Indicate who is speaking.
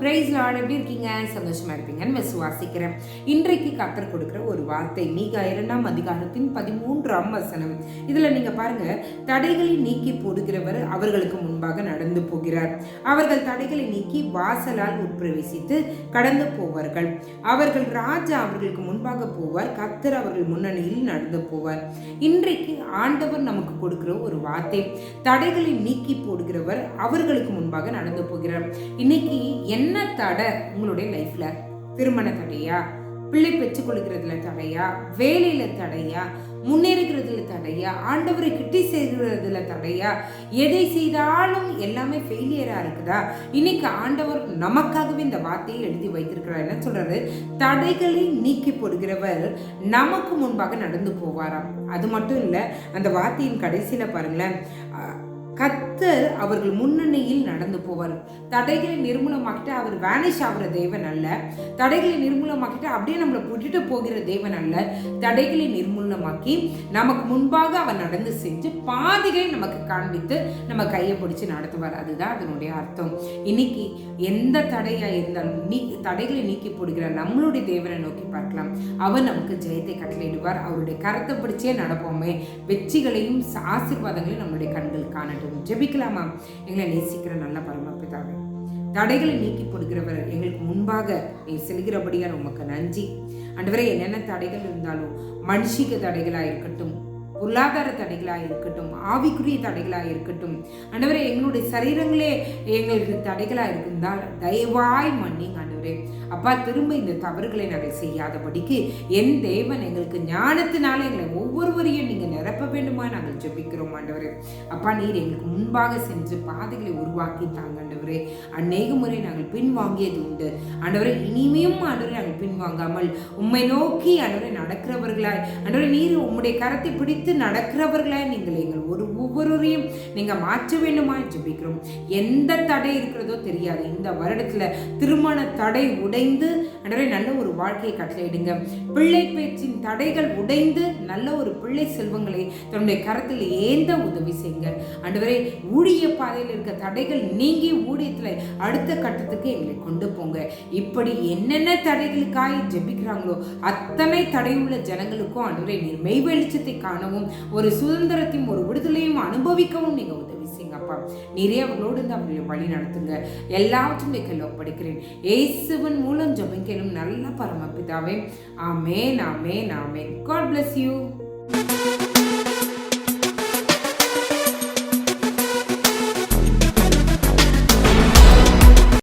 Speaker 1: Price Lord எப்படி இருக்கீங்க? சந்தோஷமாக இருப்பீங்கன்னு விசுவாசிக்கிறேன் இன்றைக்கு கத்தர் கொடுக்குற ஒரு வார்த்தை மீக இரண்டாம் அதிகாரத்தின் பதிமூன்றாம் வசனம். இதில் நீங்கள் பாருங்க தடைகளை நீக்கி போடுகிறவர் அவர்களுக்கு முன்பாக நடந்து போகிறார். அவர்கள் தடைகளை நீக்கி வாசலால் உட்பிரவேசித்து கடந்து போவார்கள். அவர்கள் ராஜா அவர்களுக்கு முன்பாக போவார் கத்தர் அவர்கள் முன்னணியில் நடந்து போவார். இன்றைக்கு ஆண்டவர் நமக்கு கொடுக்குற ஒரு வார்த்தை தடைகளை நீக்கி போடுகிறவர் அவர்களுக்கு முன்பாக நடந்து போகிறார். இன்னைக்கு என்ன தடை உங்களுடைய லைஃப்ல திருமண தடையா? பிள்ளை பெற்றுக்கொள்கிறதுல தடையா? வேலையில தடையா? முன்னேறுகிறதுல தடையா? ஆண்டவரை கிட்டி செய்கிறதுல தடையா? எதை செய்தாலும் எல்லாமே ஃபெயிலியரா இருக்குதா? இன்னைக்கு ஆண்டவர் நமக்காகவே இந்த வார்த்தையை எழுதி வைத்திருக்கிறார். என்ன சொல்றாரு? தடைகளை நீக்கி போடுகிறவர் நமக்கு முன்பாக நடந்து போவாராம். அது மட்டும் இல்லை அந்த வார்த்தையின் கடைசியில பாருங்களேன் கத்தர் அவர்கள் முன்னணியில் நடந்து போவார். தடைகளை நிர்மூலமாக்கிட்டு அவர் வேனிஷ் ஆகிற தேவன் அல்ல. தடைகளை நிர்மூலமாக்கிட்டு அப்படியே நம்மளை விட்டுட்டு போகிற தேவன் அல்ல. தடைகளை நிர்மூலமாக்கி நமக்கு முன்பாக அவர் நடந்து செஞ்சு பாதைகளை நமக்கு காண்பித்து நம்ம கையை பிடிச்சி நடத்துவார். அதுதான் அதனுடைய அர்த்தம். இன்னைக்கு எந்த தடையாக இருந்தாலும் நீ தடைகளை நீக்கி போடுகிற நம்மளுடைய தேவனை நோக்கி பார்க்கலாம். அவர் நமக்கு ஜெயத்தை கட்டளையிடுவார். அவருடைய கரத்தை பிடிச்சே நடப்போமே. வெற்றிகளையும் ஆசீர்வாதங்களையும் நம்மளுடைய கண்கள் காணட்டும். ஜெபிக்கலாமா? எங்களை நேசிக்கிற நல்ல பரமபிதாவே தடைகளை நீக்கி கொடுக்கிறவர் எங்களுக்கு முன்பாக நீ செல்கிறபடியால் உமக்கு நன்றி. அன்றுவரை என்னென்ன தடைகள் இருந்தாலும் மனுஷிக தடைகளாக இருக்கட்டும் பொருளாதார தடைகளாக இருக்கட்டும் ஆவிக்குரிய தடைகளாக இருக்கட்டும் ஆண்டவரே எங்களுடைய சரீரங்களே எங்களுக்கு தடைகளாக இருந்தால் தயவாய் மன்னிங்க ஆண்டவரே. அப்பா திரும்ப இந்த தவறுகளை நாங்கள் செய்யாதபடிக்கு என் தேவன் எங்களுக்கு ஞானத்தினால எங்களை ஒவ்வொருவரையும் நீங்கள் நிரப்ப வேண்டுமா நாங்கள் ஜெபிக்கிறோம் ஆண்டவரே. அப்பா நீர் எங்களுக்கு முன்பாக சென்று பாதைகளை உருவாக்கி தாங்க ஆண்டவரே. அநேக முறை நாங்கள் பின்வாங்கியது உண்டு. ஆண்டவரே இனிமையும் ஆண்டவரை நாங்கள் பின்வாங்காமல் உம்மை நோக்கி ஆண்டவரை நடக்கிறவர்களாய் ஆண்டவரை நீர் உம்முடைய கரத்தை பிடித்து நடக்கிறவர்களாய் நீங்கள் எங்கள் ஒவ்வொருவரையும் நீங்கள் மாற்ற வேண்டுமா ஜெபிக்கிறோம் எந்த தடை இருக்கிறதோ தெரியாது. இந்த வருடத்துல திருமண தடை உடைந்து ஆண்டவரே நல்ல ஒரு வாழ்க்கையை கட்டளையிடுங்க. பிள்ளை பேச்சின் தடைகள் உடைந்து நல்ல ஒரு பிள்ளை செல்வங்களை தன்னுடைய கரத்தில் ஏந்த உதவி செய்யுங்க. அன்றுவரை ஊழிய பாதையில் இருக்க தடைகள் நீங்கி ஊழியத்தில் அடுத்த கட்டத்துக்கு எங்களை கொண்டு போங்க. இப்படி என்னென்ன தடைகளுக்காய் ஜெபிக்கிறாங்களோ அத்தனை தடையுள்ள ஜனங்களுக்கும் அன்றுவரே நீர் மெய் வெளிச்சத்தை காணவும் ஒரு சுதந்திரத்தையும் ஒரு விடுதலையும் அனுபவிக்கவும் நீங்கள் உதவி செய்யுங்க அப்பா. நிறைய அவர்களோடு இருந்து அவர்களை வழி நடத்துங்க. எல்லாவற்றும் கையில் ஒப்படைக்கிறேன் ஏசுவன் மூலம் ஜபிக்கணும் நல்ல பரமபிதாவே. ஆமேன் ஆமேன் ஆமேன். God bless you